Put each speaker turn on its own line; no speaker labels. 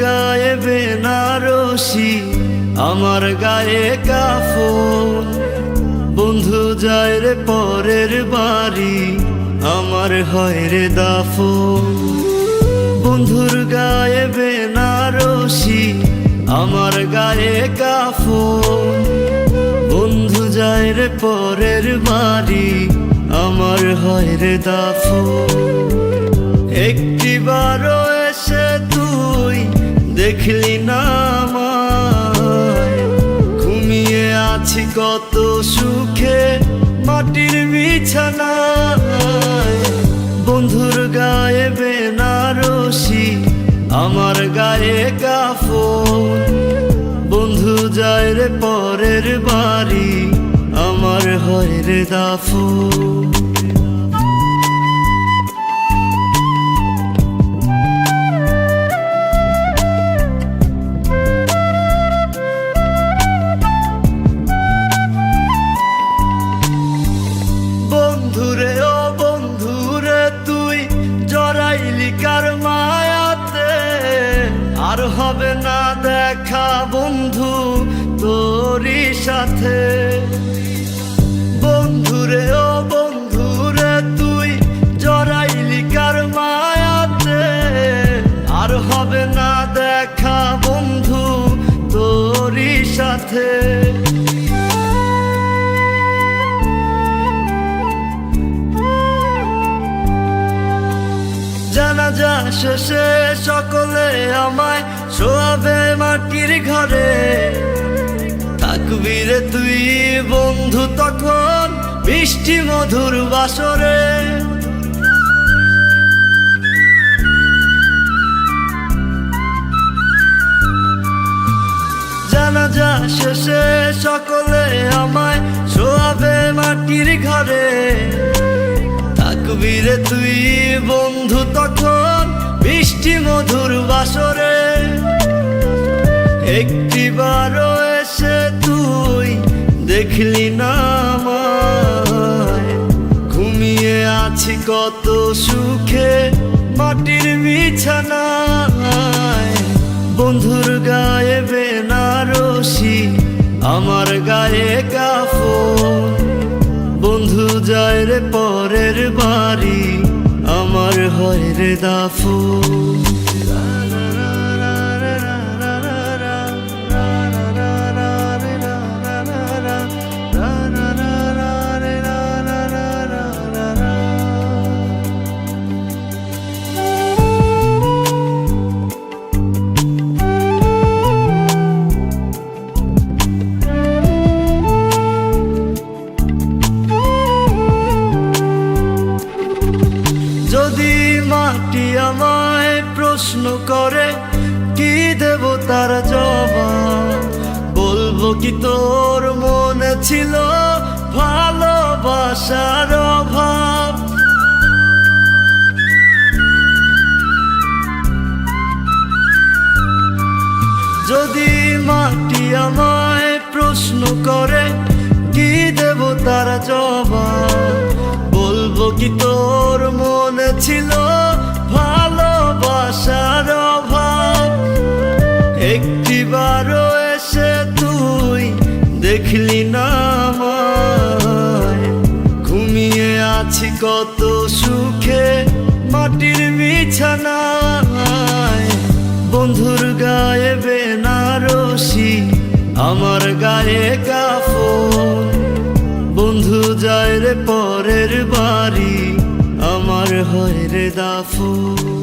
গায়ে বেনারসি, আমার গায়ে কাফন। বন্ধু যায় রে পরের বাড়ি, আমার হয় রে দাফন। বন্ধুর গায়ে বেনারসি, আমার গায়ে কাফন। বন্ধু যায় রে পরের বাড়ি, আমার হয় রে দাফন। একটিবারও এসে তুই দেখলি না ঘুমিয়ে আছি কত সুখে মাটির বিছানায়। বন্ধুর গায়ে বেনারসি, আমার গায়ে কাফন। বন্ধু যায় রে পরের বাড়ি, আমার হয় রে দাফন। দেখা বন্ধু তোরই সাথে। বন্ধুরে ও বন্ধুরে, তুই জড়াইলি কার মায়াতে। আর হবে না দেখা বন্ধু তোরই সাথে। জানাজা শেষে সকলে আমায় শোয়াবে। মাটির ঘরে থাকবি তুই বন্ধু তখন মিষ্টি মধুর বাসরে। জানাজা শেষে সকলে আমায় শোয়াবে মাটির ঘরে। থাকবি তুই বন্ধু তখন একটিবারও এসে তুই দেখলি না ঘুমিয়ে আছি কত সুখে মাটির বিছানায়। বন্ধুর গায়ে বেনারসি, আমার গায়ে কাফন। বন্ধু যায় রে পরের বাড়ি, আমার হয় রে দাফু মাটি আমায় প্রশ্ন করে, কি দেব তার জবাব? বলব কি তোর মনে ছিল ভালোবাসার অভাব? যদি মাটি আমায় প্রশ্ন করে, কি দেব তার জবাব? বলব কি তোর মনে ছিল একটিবারও এসে তুই দেখলি না ঘুমিয়ে আছি কত সুখে মাটির বিছানায়। বন্ধুর গায়ে বেনারসি, আমার গায়ে কাফন। বন্ধু যায় রে পরের বাড়ি, আমার হয় রে দাফন।